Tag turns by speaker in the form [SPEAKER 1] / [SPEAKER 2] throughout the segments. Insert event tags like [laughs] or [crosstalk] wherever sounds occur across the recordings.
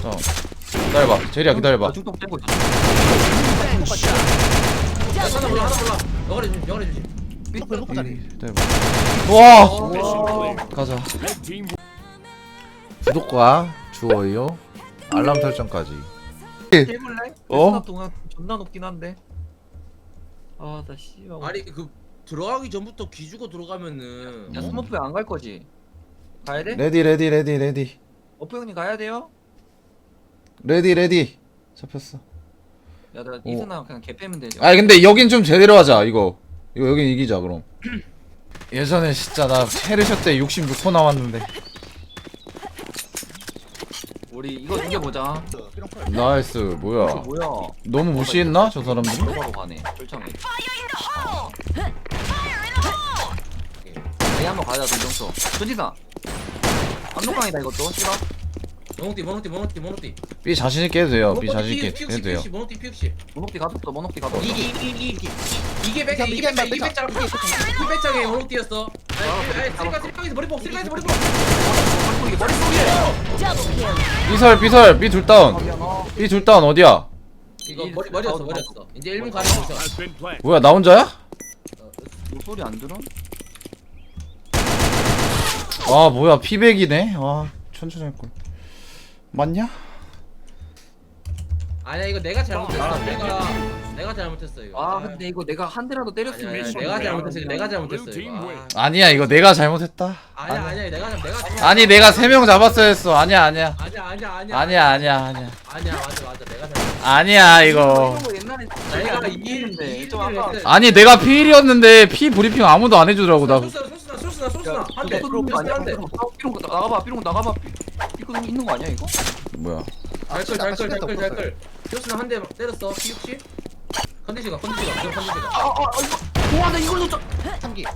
[SPEAKER 1] 기다려봐 제리야 기다려봐
[SPEAKER 2] 중통 빼고 있어.
[SPEAKER 3] 하나 몰라 하나 몰라 영화를 주심
[SPEAKER 4] 뽀뽀 뽀뽀 자리
[SPEAKER 1] 기다려봐 와
[SPEAKER 3] 어.
[SPEAKER 1] 가자 구독과 좋아요 알람 설정까지
[SPEAKER 2] 해볼래?
[SPEAKER 1] 어?
[SPEAKER 2] 어? 동안 존나 높긴 한데. 아, 나 씨발.
[SPEAKER 3] 아니 그 들어가기 전부터 기주고 들어가면은
[SPEAKER 2] 야, 스머프 안갈 거지? 가야 돼?
[SPEAKER 1] 레디 레디 레디 레디
[SPEAKER 2] 어프 형님 가야 돼요?
[SPEAKER 1] 레디 레디 잡혔어
[SPEAKER 2] 야, 나 이스나 그냥 개 빼면 되죠.
[SPEAKER 1] 아 근데 여긴 좀 제대로 하자 이거 이거 여긴 이기자 그럼 예전에 진짜 나 헤르샷 때66% 나왔는데
[SPEAKER 2] 우리 이거 이겨보자.
[SPEAKER 1] 나이스
[SPEAKER 2] 이거
[SPEAKER 1] 뭐야
[SPEAKER 2] 뭐야?
[SPEAKER 1] 너무 무시했나 저 사람들이?
[SPEAKER 2] 바로 가네. 쫄창해. A 한번 가자, 동정수. 전지사. 압록강이다 이것도. 싫어?
[SPEAKER 3] 모노띠 모노띠 모노띠 모노띠.
[SPEAKER 1] B 자신 있게 해도 돼요. B 자신 있게 해도 돼요.
[SPEAKER 3] 모노띠 피육시.
[SPEAKER 2] 모녹디 가뒀어. 모녹디 가뒀어.
[SPEAKER 3] 이게 이게 이게 이게. 이게 백장
[SPEAKER 4] 이게
[SPEAKER 3] 이게 백장
[SPEAKER 4] 백장,
[SPEAKER 3] 이게 백장 이게 백장에 모노띠였어. 쓰리카 쓰리카에서 머리폭 쓰리카에서 머리폭
[SPEAKER 2] 머리 머리 쏘게.
[SPEAKER 1] B설 B설. B 둘 다운. B 둘 다운 어디야?
[SPEAKER 3] 이거 머리 머리였어 머리였어. 이제 1분 가는 거죠
[SPEAKER 1] 뭐야 나 혼자야?
[SPEAKER 2] 소리 안 들어?
[SPEAKER 1] 아 뭐야 피백이네? 아 천천히 할걸 맞냐?
[SPEAKER 3] 아니야 이거 내가 잘못했어. 아, 내가 아, 내가 잘못했어 이거.
[SPEAKER 2] 아 근데 이거 내가 한 대라도 때렸으면
[SPEAKER 3] 아니야,
[SPEAKER 2] 아니,
[SPEAKER 3] 내가 잘못했어. 내가 잘못했어. 이거. 아.
[SPEAKER 1] 아니야 이거 내가 잘못했다.
[SPEAKER 3] 아니야 아니야 내가 잘- 내가 잘못-
[SPEAKER 1] 아니 내가 세 명 잡았어야 했어. 아니야 아니야.
[SPEAKER 3] 아니야 아니야 아니야
[SPEAKER 1] 아니야 아니야 아니야.
[SPEAKER 3] 아니야 맞아 맞아 내가 잘못.
[SPEAKER 1] 아니야 이거.
[SPEAKER 3] 내가
[SPEAKER 2] 이기는데
[SPEAKER 1] 아니 내가 피일이었는데 피 브리핑 아무도 안 해주더라고 나.
[SPEAKER 3] 소스나 소스나. 한대.
[SPEAKER 2] 삐롱 아니야?
[SPEAKER 3] 한대.
[SPEAKER 2] 삐롱 나가봐 삐롱 나가봐. 이거 있는 거 아니야 이거?
[SPEAKER 1] 뭐야?
[SPEAKER 3] 잘끌 잘끌 잘끌 잘끌 소스나 한 대 때렸어. P60 컨디시가 컨디시가. 무슨 컨디시가.
[SPEAKER 2] 아아 이거. 와나 이걸 놓쳤
[SPEAKER 4] 3기.
[SPEAKER 2] 와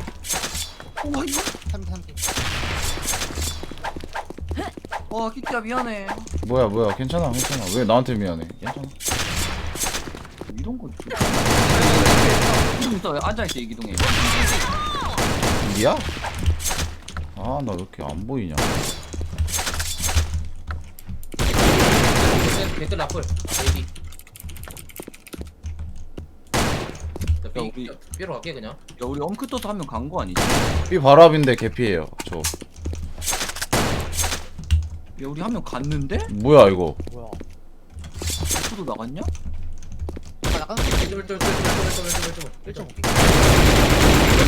[SPEAKER 2] 이거.
[SPEAKER 4] 3기 3기.
[SPEAKER 2] 와 키티야 미안해.
[SPEAKER 1] 뭐야 뭐야. 괜찮아 괜찮아. 왜 나한테 미안해? 괜찮아.
[SPEAKER 2] 이런 거 기둥 있어 앉아있어 이 기둥에.
[SPEAKER 1] 이야? 아 나 왜 이렇게 안 보이냐.
[SPEAKER 3] 댓글 라플. AD 자,
[SPEAKER 2] 야, 우리-
[SPEAKER 3] 삐 삐로 갈게 그냥.
[SPEAKER 2] 야 우리 엄크 떠서 한명 간 거 아니지?
[SPEAKER 1] 삐 바로 앞인데 개피예요 저.
[SPEAKER 2] 야 우리 한 명 갔는데?
[SPEAKER 1] 뭐야 이거?
[SPEAKER 4] 뭐야?
[SPEAKER 2] 엄크도 나갔냐?
[SPEAKER 4] 아 약간
[SPEAKER 3] 1점 1점 1점 1점 1점 1점 1점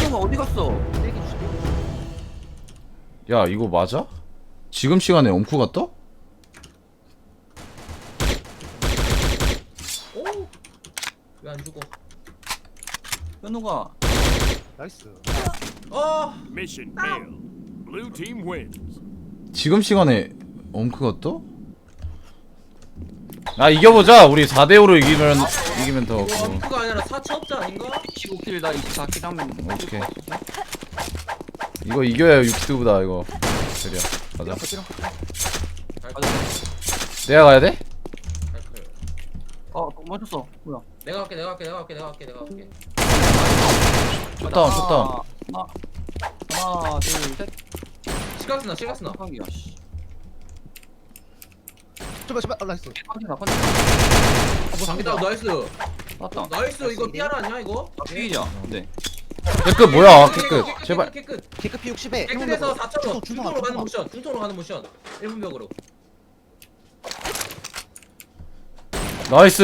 [SPEAKER 2] 현우가 어디 갔어?
[SPEAKER 4] 세기 주시고
[SPEAKER 1] 야 이거 맞아? 지금 시간에 엄쿠 갔다?
[SPEAKER 3] 오! 왜안 죽어?
[SPEAKER 2] 현우가
[SPEAKER 4] 나이스
[SPEAKER 3] 어!
[SPEAKER 5] Mission failed. Blue team wins.
[SPEAKER 1] 지금 시간에 엄크 갔다? 아 이겨보자 우리 4대5로 이기면 이기면 더
[SPEAKER 3] 이거. 엄프가 아니라 사차업자 아닌가?
[SPEAKER 2] 25킬 나 24킬 하면
[SPEAKER 1] 오케이. 이거 이겨야 유키드보다 이거.
[SPEAKER 4] 삐롱
[SPEAKER 2] 맞아
[SPEAKER 1] 내가 가야 돼?
[SPEAKER 2] 어 맞췄어. 뭐야?
[SPEAKER 3] 내가 갈게 내가 갈게 내가 갈게 내가 갈게 내가 갈게.
[SPEAKER 1] 쇼다운 쇼다운
[SPEAKER 2] 하나 하나 둘셋.
[SPEAKER 3] 시각스나 시각스나?
[SPEAKER 2] 한기야 씨.
[SPEAKER 4] 제발 제발. 아 나이스.
[SPEAKER 2] 한기나 한기
[SPEAKER 3] 장기다. 나이스.
[SPEAKER 2] 맞다.
[SPEAKER 3] 나이스. 이거 띠아라 아니야 이거?
[SPEAKER 2] 아 피이야 네
[SPEAKER 1] 깨끗 뭐야? 깨끗 제발.
[SPEAKER 3] 깨끗
[SPEAKER 4] 개급 P60에
[SPEAKER 3] 깨끗해서 4차로.
[SPEAKER 4] 중통
[SPEAKER 3] 중통으로 가는 모션. 중통으로 가는 모션. 1분 벽으로.
[SPEAKER 1] 나이스.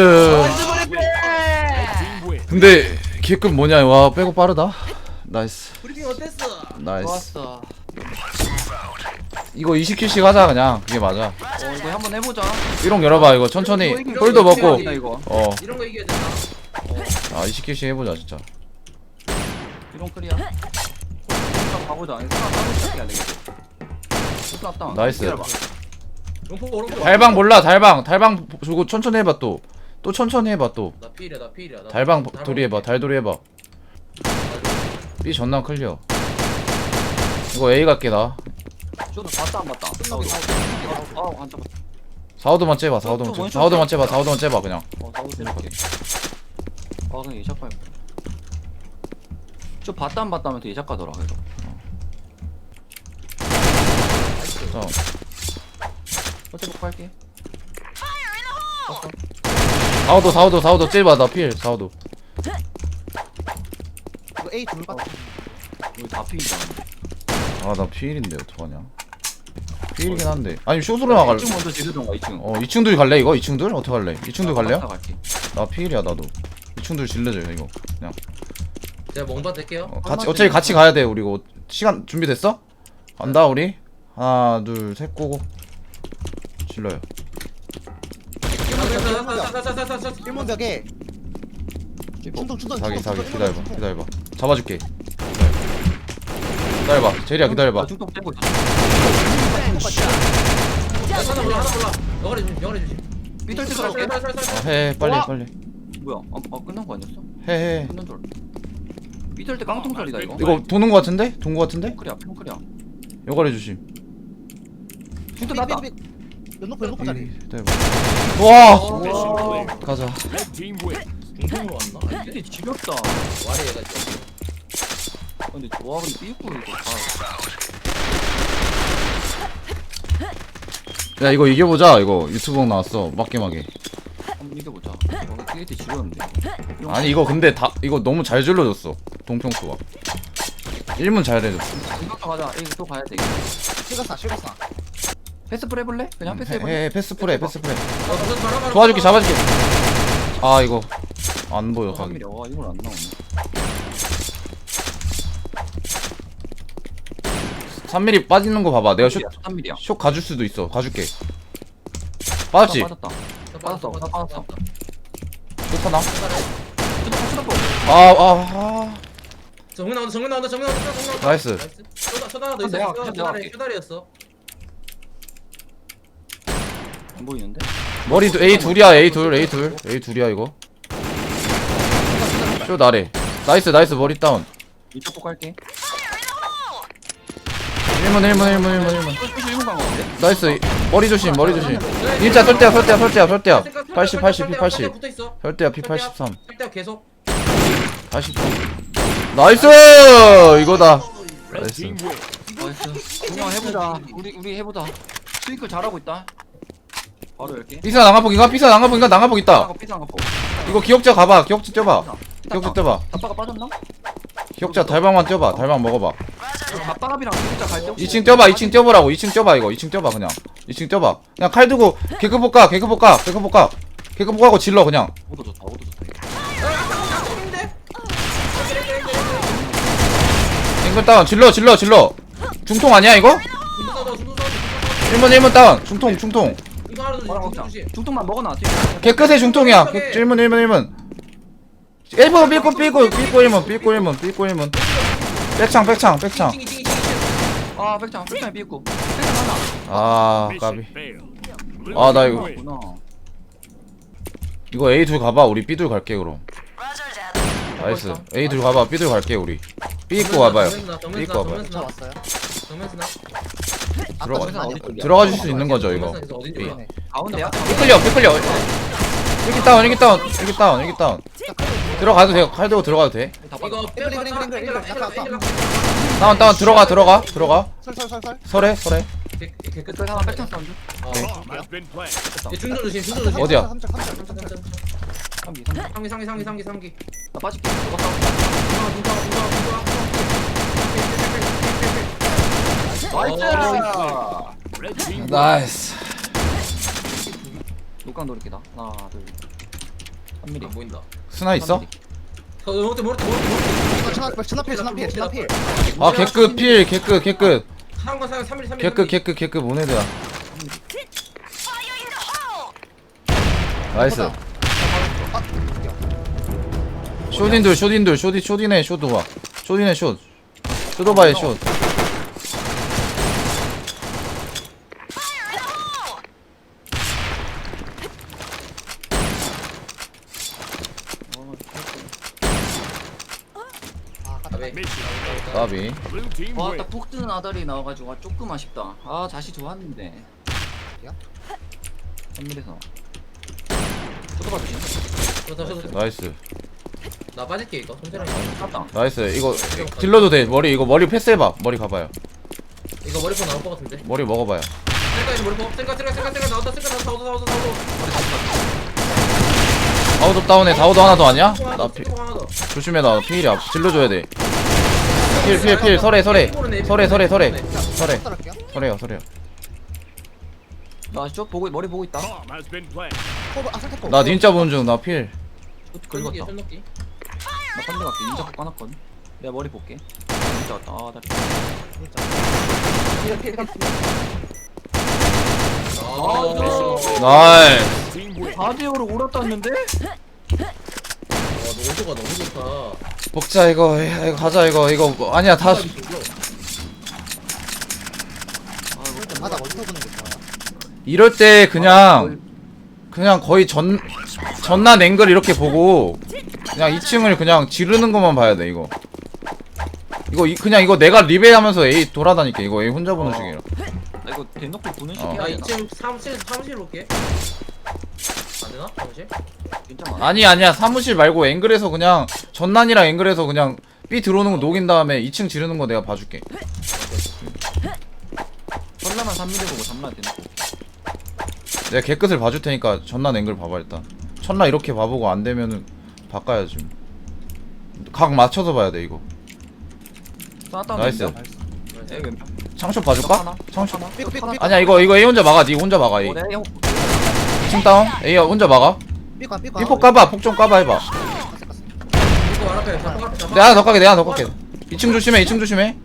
[SPEAKER 5] Team wins.
[SPEAKER 1] 근데 개급 뭐냐? 와 빼고 빠르다. 나이스.
[SPEAKER 3] 브리핑 어땠어?
[SPEAKER 1] 나이스.
[SPEAKER 2] 좋았어.
[SPEAKER 1] 이거 20킬씩 하자 그냥. 그게 맞아.
[SPEAKER 2] 어 이거 한번 해보자.
[SPEAKER 1] 삐롱 열어봐 이거. 천천히. 홀도 먹고. 어아
[SPEAKER 3] 이런 거 이겨야 된다
[SPEAKER 1] 20킬씩 해보자 진짜
[SPEAKER 2] 클리어. 가보자. 따로 시작해야 다.
[SPEAKER 1] 나이스. 달방 몰라 달방. 달방 주고 천천히 해봐 또. 또 천천히 해봐 또.
[SPEAKER 3] 나 필이야 나 필이야. 나
[SPEAKER 1] 달방 돌이 해봐 달돌이 해봐. B 전남 클리어. 이거 A 갈게 나.
[SPEAKER 2] 저도 봤다 안 봤다.
[SPEAKER 1] 사우드만 째봐 사우드만 째. 사우드만 째봐 사우드만 째봐 그냥.
[SPEAKER 2] 어 사오도 생각해 아 저 봤다 안 봤다 하면 또 예작 가더라 그래서
[SPEAKER 1] 자,
[SPEAKER 2] 어째 복 갈게.
[SPEAKER 1] 사오도 사오도 사오도. 찔봐 나필 사오도.
[SPEAKER 4] 이거 A 둘 같아.
[SPEAKER 2] 이거 다 피인다.
[SPEAKER 1] 아나 필인데 어떡하냐. 필이긴 한데. 아니 쇼스로 나갈래
[SPEAKER 2] 2층 먼저 지르던가 2층.
[SPEAKER 1] 어 2층들 갈래 이거? 2층들? 어떻게 갈래? 2층들 갈래요?
[SPEAKER 2] 갈게.
[SPEAKER 1] 나 필이야 나도. 2층들 질러줘 이거. 그냥
[SPEAKER 3] 제가 멍바 댈게요.
[SPEAKER 1] 어, 같이 어차피 같이 가야 돼 우리 이거. 시간 준비됐어? 간다 우리. 하나 둘셋 고고. 질러요.
[SPEAKER 4] 일문 벽에 충동 충동
[SPEAKER 1] 사기
[SPEAKER 4] 충동,
[SPEAKER 1] 사기
[SPEAKER 4] 충동,
[SPEAKER 1] 기다려봐
[SPEAKER 4] 충동.
[SPEAKER 1] 기다려봐. 잡아줄게. 기다려봐 제리야 기다려봐.
[SPEAKER 2] 나 중독 떼고 있어.
[SPEAKER 3] 하나 몰라 하나 몰라 영어래 주심 영어래 주심.
[SPEAKER 2] 삐뚤. 어,
[SPEAKER 1] 해 빨리
[SPEAKER 4] 와.
[SPEAKER 1] 빨리.
[SPEAKER 2] 뭐야? 아, 아 끝난 거 아니었어?
[SPEAKER 1] 해해.
[SPEAKER 2] 끝난 줄. 삐뚤 때 깡통 소리다 이거.
[SPEAKER 1] 이거 도는 거 같은데? 돈거 같은데?
[SPEAKER 2] 핑크리야 핑크리야.
[SPEAKER 1] 요거래 주심
[SPEAKER 4] 삐, 삐. 연놓고 연놓고 자리
[SPEAKER 1] 와
[SPEAKER 5] Mission clear.
[SPEAKER 1] 가자
[SPEAKER 5] Red team wins.
[SPEAKER 3] 중동으로 왔나?
[SPEAKER 2] 근데 지겹다.
[SPEAKER 3] 와리 얘가 있어
[SPEAKER 2] 아, 근데 와 근데 삐꾸 이거 다.
[SPEAKER 1] 야 이거 이겨보자 이거 유튜브 나왔어 막게막게
[SPEAKER 2] 한번 이겨보자. 와 삐꾸 지렸는데.
[SPEAKER 1] 아니 이거 근데 다 이거 너무 잘 질러줬어 동평수가 1문 잘 해줬어
[SPEAKER 2] 중독 가자. 이거 또 가야 돼. 이거.
[SPEAKER 4] 실가사 실가사
[SPEAKER 2] 패스 프레 해볼래? 그냥 패스 해볼래?
[SPEAKER 1] 해, 해 패스 프레 패스 프레
[SPEAKER 3] 어, 무슨 바람, 바람,
[SPEAKER 1] 도와줄게. 잡아줄게 아 이거 안 보여 가기
[SPEAKER 2] 3mm. 와 이걸 안 나오네.
[SPEAKER 1] 3mm 빠지는 거 봐봐 내가 슛,
[SPEAKER 2] 3mm야.
[SPEAKER 1] 슛 가줄 수도 있어 가줄게 빠졌지?
[SPEAKER 2] 빠졌다.
[SPEAKER 3] 빠졌어,
[SPEAKER 2] 빠졌어.
[SPEAKER 1] 슛 하나?
[SPEAKER 2] 수도권 수도권.
[SPEAKER 1] 아아 아,
[SPEAKER 3] 정면 나온다 정면 나온다 정면 나온다 정면 나온다.
[SPEAKER 1] 나이스.
[SPEAKER 3] 하나 더 있어.
[SPEAKER 2] 내가-
[SPEAKER 3] 쇼다리
[SPEAKER 2] 할게.
[SPEAKER 3] 쇼다리였어.
[SPEAKER 2] 안 보이는데?
[SPEAKER 1] 머리 두- A 둘이야 A 둘 A 둘. A 둘이야 이거. 슛 아래. 나이스 나이스. 머리 다운.
[SPEAKER 2] 이쪽 꼭 할게.
[SPEAKER 1] 1문 1문 1문 1문 1문.
[SPEAKER 2] 이거 일본 간거 같은데?
[SPEAKER 1] 나이스. 머리 조심 머리 조심. 일자 설대야 설대야 설대야 설대야. 80 80 P 80
[SPEAKER 3] 붙어 있어.
[SPEAKER 1] 설대야 P 83
[SPEAKER 3] 설대 계속.
[SPEAKER 1] 83 나이스! 이거다. 나이스.
[SPEAKER 2] 나이스. 그냥 해보자. 우리 우리 해보자. 스위클 잘하고 있다. 바로 열게.
[SPEAKER 1] 삐사 낭가폭인가? 삐사 낭가폭인가? 낭가폭 있다.
[SPEAKER 2] 삐상 거.
[SPEAKER 1] 이거 기억자 가봐. 기억자 뛰어봐 기억자 뛰어봐.
[SPEAKER 2] 아빠가 빠졌나?
[SPEAKER 1] 기억자 달방만 뛰어봐 달방 먹어봐.
[SPEAKER 2] 아빠갑이랑 기억자 갈때 혹시
[SPEAKER 1] 2층 뛰어봐. 2층 뛰어보라고. 2층 뛰어봐 이거. 2층 뛰어봐 그냥. 2층 뛰어봐. 그냥 칼 들고 개그 볼까? 개그 볼까? 개그 볼까? 개그 볼까고 질러 그냥.
[SPEAKER 2] 오도 좋다. 오도
[SPEAKER 1] 앵글 다운 질러 질러 질러 중통 아니야 이거?
[SPEAKER 3] 중도 사도 중도 사도
[SPEAKER 1] 1문 1문 다운 중통 중통
[SPEAKER 3] 이거 하나 더
[SPEAKER 2] 뭐라
[SPEAKER 3] 중도
[SPEAKER 2] 먹자.
[SPEAKER 3] 주시
[SPEAKER 2] 중통만 먹어놔.
[SPEAKER 1] 개끝의 중통이야 1문 1문 1문 1문 삐고 삐고 삐고 1문 삐고 1문 삐고 1문 백창 백창 백창
[SPEAKER 3] 찡이 찡이 찡이
[SPEAKER 2] 아 백장 백장 삐고. 백장 하나.
[SPEAKER 1] 아 까비 아, 나 이거-.
[SPEAKER 2] 구나.
[SPEAKER 1] 이거 A 둘 가봐 우리 B 둘 갈게 그럼 나이스. A 들 가봐. B 들 갈게 우리. B 있고 와봐요. B 있고 와봐요. 들어가 들어가 줄 수 있는 거죠 이거.
[SPEAKER 2] 가운데야?
[SPEAKER 1] 삐 끌려 끌려 여기 다운 여기 다운 여기 다운 여기 다운. 들어가도 돼요. 칼 들고 들어가도 돼.
[SPEAKER 3] 이거
[SPEAKER 1] 다운 다운. 들어가 들어가 들어가.
[SPEAKER 4] 설설설설.
[SPEAKER 1] 설해 설해.
[SPEAKER 2] 개끝 백창 사운드.
[SPEAKER 5] 어. 얘
[SPEAKER 3] 중도 조심 중도 조심.
[SPEAKER 1] 어디야?
[SPEAKER 2] 3기 3기.
[SPEAKER 3] 상기 상기 상기 상기 상기.
[SPEAKER 2] 나 빠질게. 너가 싸워
[SPEAKER 3] 어,
[SPEAKER 2] 나이스.
[SPEAKER 1] 나이스.
[SPEAKER 2] 녹강 노릴게 나 하나 둘. 3mm
[SPEAKER 3] 안 보인다.
[SPEAKER 1] 스나 있어?
[SPEAKER 3] 모르겠다
[SPEAKER 4] 모르겠다 천하 천하 필 천하 필 천하 필
[SPEAKER 1] 아 개끝 필 개끝 개끝.
[SPEAKER 3] 한건 사용 3mm 3mm
[SPEAKER 1] 개끝 개끝 개끝 모네드야. 나이스. 쇼딘들 쇼딘들 쇼디 쇼딘의 쇼도바 쇼딘의 숏 쇼도바의
[SPEAKER 5] failed.
[SPEAKER 1] 까비.
[SPEAKER 2] 와딱 푹 뜨는 아다리 나와가지고 아, 조금 아쉽다. 아 자시 좋았는데.
[SPEAKER 4] 야?
[SPEAKER 2] 3mm에서. 쳐다봐주지.
[SPEAKER 3] 좋다 좋다
[SPEAKER 1] 나이스
[SPEAKER 3] 나 빠질게 이거. 손대랑
[SPEAKER 2] 갔다.
[SPEAKER 1] 나이스. 이거 딜러도 돼. 머리 이거 머리 패스해봐. 머리 가봐요.
[SPEAKER 3] 이거 머리폰 나올 것 같은데.
[SPEAKER 1] 머리 먹어봐요.
[SPEAKER 3] 셀카에서 머리 뽑 셀카 셀카 셀카 셀카 나온다 셀카 나온다 나온다 나온다 나온다.
[SPEAKER 1] 다우도 다운에 다우도 하나 더 아니야?
[SPEAKER 3] 나더
[SPEAKER 1] 피, 조심해 나 필이야. 질러줘야 돼. 필 필 필. 설해 설해. 설해 설해 설해. 설해. 설해요 설해요.
[SPEAKER 2] 나쭉 보고 머리 보고 있다.
[SPEAKER 4] 포브 아.
[SPEAKER 1] 나 진짜 보는 중나 필.
[SPEAKER 2] 긁었다
[SPEAKER 3] 쫀득이
[SPEAKER 2] 나. 컨대 갈게. 인자 꼭 까놨거든. 내가 머리 볼게. 인자 왔다. 아
[SPEAKER 1] 나이스.
[SPEAKER 5] Team win.
[SPEAKER 2] 4대5로 오락땄는데?
[SPEAKER 3] 와, 노조가? 너무 좋다.
[SPEAKER 1] 먹자 이거 야, 이거 가자 이거. 이거 뭐- 아니야 다
[SPEAKER 4] 맞아 어디서 보는 게 좋아요.
[SPEAKER 1] 이럴 때 그냥 그냥 거의 전 전난 앵글 이렇게 보고 그냥 2층을 그냥 지르는 것만 봐야 돼 이거 이거 이- 그냥 이거 내가 리베하면서 A 돌아다니까 이거 A 혼자 보는
[SPEAKER 2] 어.
[SPEAKER 1] 식이라
[SPEAKER 2] 나 이거 대놓고 보는
[SPEAKER 1] 어.
[SPEAKER 2] 식이야
[SPEAKER 3] 야, 이쯤 사무실 사무실 올게. 안 되나? 사무실?
[SPEAKER 2] 많아
[SPEAKER 1] 아니 아니야 사무실 말고 앵글에서 그냥 전난이랑 앵글에서 그냥 B 들어오는 거 녹인 다음에 2층 지르는 거 내가 봐줄게
[SPEAKER 2] 설라만 3미대 보고 잠만 대놓고
[SPEAKER 1] 내가 개끝을 봐줄 테니까 전난 앵글 봐봐 일단 첫날 이렇게 봐보고 안 되면은 바꿔야지. 각 맞춰서 봐야 돼 이거.
[SPEAKER 2] 쏘았다.
[SPEAKER 1] 나이스.
[SPEAKER 2] 에 왼쪽
[SPEAKER 1] 창쇼 봐줄까?
[SPEAKER 2] 하나
[SPEAKER 1] 창쇼?
[SPEAKER 2] 하나.
[SPEAKER 4] 삐꾸,
[SPEAKER 2] 하나.
[SPEAKER 4] 삐꾸.
[SPEAKER 1] 아니야 이거 이거 A 혼자 막아 니 혼자 막아 A.
[SPEAKER 2] 어, 내가 형.
[SPEAKER 1] 2층 다운? A 혼자 막아?
[SPEAKER 4] 삐꾸 삐꾸.
[SPEAKER 1] 삐폭 까봐 폭좀 까봐 해봐.
[SPEAKER 3] 이거 말 앞에 잡아 앞에 잡아.
[SPEAKER 1] 내가 하나 더 까게 내가 하나 더 까게. 2층 조심해 2층 조심해.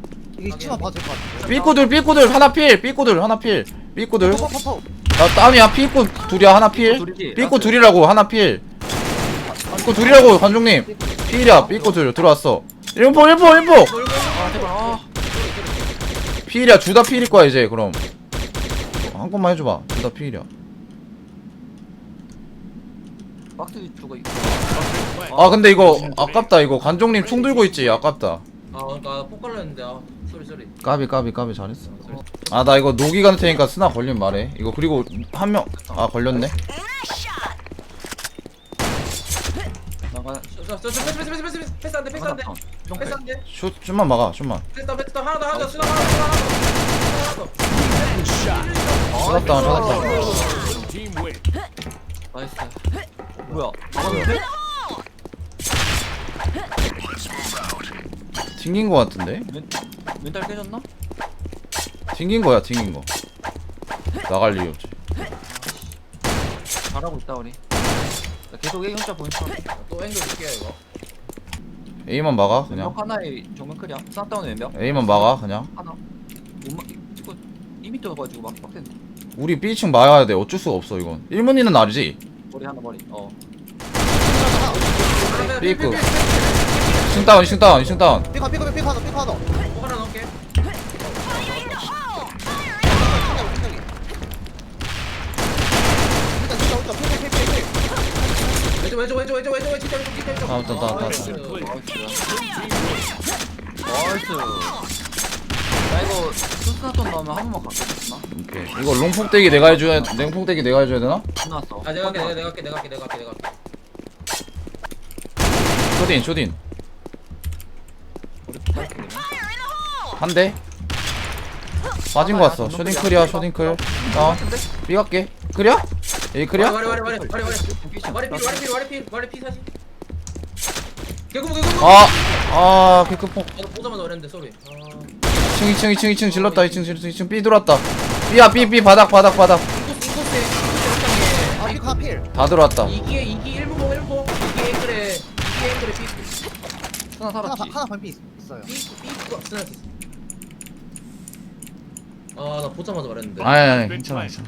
[SPEAKER 4] 치마 봐도 될것 같아.
[SPEAKER 1] 삐꼬들 삐꼬들 하나 필 삐꼬들 하나 필
[SPEAKER 4] 포, 포.
[SPEAKER 1] 나 다운이야 삐꼬 둘이야 하나 필.
[SPEAKER 2] 둘이지?
[SPEAKER 1] 삐꼬 둘이라고 하나 필. 삐꼬 둘이라고 관종님. 필이야 삐꼬 둘. 들어왔어. 1포 1포 1포
[SPEAKER 2] 아 제발 아
[SPEAKER 1] 필이야 둘 다 필일 거야 이제 그럼. 한 건만 해줘봐. 둘 다 필이야.
[SPEAKER 2] 박스 주가
[SPEAKER 1] 있아 근데 이거 아깝다. 이거 관종님 총 들고 있지. 아깝다
[SPEAKER 3] 아, 그러니까 폭발로 했는데 아, 소리 소리.
[SPEAKER 1] 까비 까비 까비 잘했어 아 나 이거 녹이 갈 테니까 스나 걸리면 말해 이거 그리고 한 명 아 걸렸네
[SPEAKER 2] 나가
[SPEAKER 3] 저, 저, 저, 패스, 패스, 패스, 패스, 패스, 패스 안 돼, 패스 안 돼, 패스 안 돼,
[SPEAKER 1] 슛 슛만 막아 슛만
[SPEAKER 3] 패스 안 돼, 패스 안 돼. 하나 더, 하나 더, 수나 하나 더, 하나 더, 하나 더.
[SPEAKER 1] 찾았다 찾았다
[SPEAKER 5] Blue team win.
[SPEAKER 2] 나이스 뭐야?
[SPEAKER 1] 튕긴 거 같은데?
[SPEAKER 2] 멘, 멘탈 깨졌나?
[SPEAKER 1] 튕긴 거야 튕긴 거. 나갈 이유 없지.
[SPEAKER 2] 잘하고 있다 우리. 나 계속 A 혼자 보인 척
[SPEAKER 3] 또 앵글 줄게요 이거.
[SPEAKER 1] A만 막아 그냥.
[SPEAKER 2] 왼벽 하나에 정면 클이야 쌍다운 왼벽
[SPEAKER 1] A만 막아 그냥.
[SPEAKER 2] 하나. 못막 이거 2m 가지고 막 빡센데
[SPEAKER 1] 우리 B층 막아야 돼. 어쩔 수가 없어 이건. 1문이는 알지?
[SPEAKER 2] 머리 하나 머리. 어.
[SPEAKER 1] 삐꾸. 2층 다운 2층 다운 2층 다운
[SPEAKER 4] 삐꾸 삐꾸 삐꾸 하나 삐꾸 하나.
[SPEAKER 3] 뭐 하나 넣을게. 왼쪽, 왼쪽, 왼쪽, 왼쪽, 왼쪽, 왼쪽, 왼쪽, 왼쪽, 왼쪽.
[SPEAKER 1] 다운, 다운, 다운, 다운.
[SPEAKER 3] 나이스.
[SPEAKER 2] 나 이거 투스나톤 나오면 한 번만 갈게 나
[SPEAKER 1] 오케이 이거 롱폭 대기 내가 해줘야 롱폭대기 내가 해줘야 되나?
[SPEAKER 2] 끝났어
[SPEAKER 3] 아, 내가 할게, 내가, 내가 할게, 내가 할게, 내가 할게, 내가 할게.
[SPEAKER 1] 쇼딘 쇼딘
[SPEAKER 2] 우리 부탁해 그러면
[SPEAKER 1] 한대 빠진 거 같어 쇼딘 클이야 쇼딘 클 다운 B 갈게 클이야? A 클이야?
[SPEAKER 3] 와리, 와리, 와리, 와리, 와리, 와리. 필, 와리 필, 와리 필, 와리 필 사진. 개구멍, 개구멍.
[SPEAKER 1] 아, 아, 개급폭.
[SPEAKER 3] 나도 보자마자 어렸는데 소리. 아,
[SPEAKER 1] 2층, 2층, 2층, 2층 질렀다. 2층, 2층, 2층 B 들어왔다. B야, B, B 바닥, 바닥, 바닥.
[SPEAKER 3] 인코스, 인코스에, 인코스에 아한
[SPEAKER 4] 삐꾸
[SPEAKER 3] 장에.
[SPEAKER 4] 하나 필.
[SPEAKER 1] 다 들어왔다.
[SPEAKER 3] 이기에 이기 1분 봉 1분 이기 앵글에 이기 앵글에 삐
[SPEAKER 2] 하나
[SPEAKER 4] 하나
[SPEAKER 2] 살았지
[SPEAKER 4] 하나 반피 있- 있어요.
[SPEAKER 3] 삐삐 스나스 아나 보자마자 말했는데
[SPEAKER 1] 아니, 아니, 괜찮아, 괜찮아.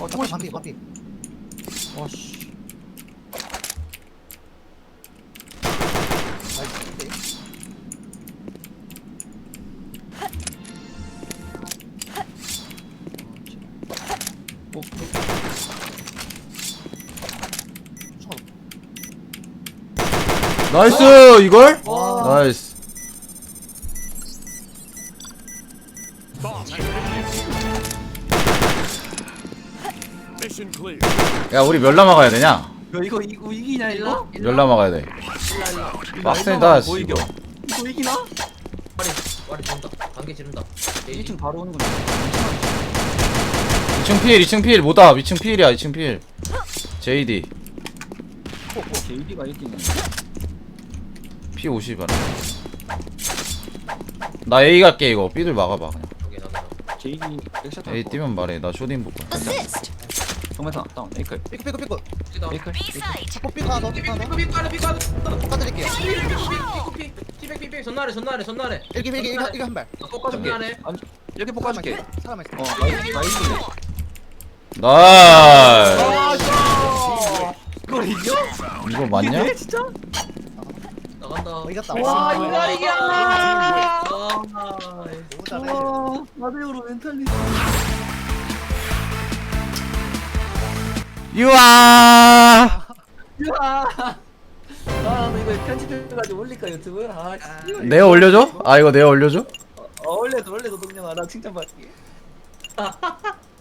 [SPEAKER 2] 어 조금씩
[SPEAKER 4] 반피 반피.
[SPEAKER 2] 와씨
[SPEAKER 4] 나이스,
[SPEAKER 1] 이걸?
[SPEAKER 4] 와.
[SPEAKER 1] 나이스. 야, 우리 멸라 막아야 되냐?
[SPEAKER 2] 야 이거 이거 이기냐 이거?
[SPEAKER 1] 멸라 막아야 돼.
[SPEAKER 2] 이거
[SPEAKER 1] 빡세다,
[SPEAKER 2] 뭐
[SPEAKER 1] 이거.
[SPEAKER 2] 이거 이기나?
[SPEAKER 3] 와리 말이 지른다 단계 지른다
[SPEAKER 2] 1층 바로 오는구나
[SPEAKER 1] 2층 필 2층 필 뭐다 2층 필이야 2층 필 JD
[SPEAKER 2] JD가 1등이야
[SPEAKER 1] P 50원 나 A 갈게 이거. B들 막아봐 그냥.
[SPEAKER 2] 백샷
[SPEAKER 1] A 뛰면 말해. 나 쇼딘 볼거야.
[SPEAKER 2] 정면상 다운. 에이클
[SPEAKER 4] 삐꾸 삐꾸 삐꾸
[SPEAKER 2] 에이클.
[SPEAKER 4] 삐꾸 삐꾸 하나 더 삐꾸 하나 더
[SPEAKER 3] 삐삐 삐삐 삐삐
[SPEAKER 4] 깎아드릴게요
[SPEAKER 3] 삐삐 삐삐 삐삐 전날에 전날에 전날에.
[SPEAKER 4] 일기 일기 일기 일기 한발.
[SPEAKER 3] 꺾어줄게
[SPEAKER 2] 아니 이렇게 볶아줄게
[SPEAKER 4] 사람 있어.
[SPEAKER 2] 어 나이스 나이스
[SPEAKER 1] 나이스.
[SPEAKER 2] 이걸 이겨?
[SPEAKER 1] 이거 맞냐?
[SPEAKER 2] 진짜?
[SPEAKER 3] 나간다
[SPEAKER 4] 어 이겼다
[SPEAKER 2] 와, 이겨!
[SPEAKER 3] 아
[SPEAKER 4] 너무 잘해
[SPEAKER 2] 와 마대우로 멘탈리
[SPEAKER 1] 유아
[SPEAKER 2] 야! 아, 나 이거 편집해가지고 올릴까 유튜브? 아, 씨.
[SPEAKER 1] 내가 올려줘? 아 이거 내가 올려줘?
[SPEAKER 2] 어, 올려도 올려도 동영아 나 칭찬받게. [laughs]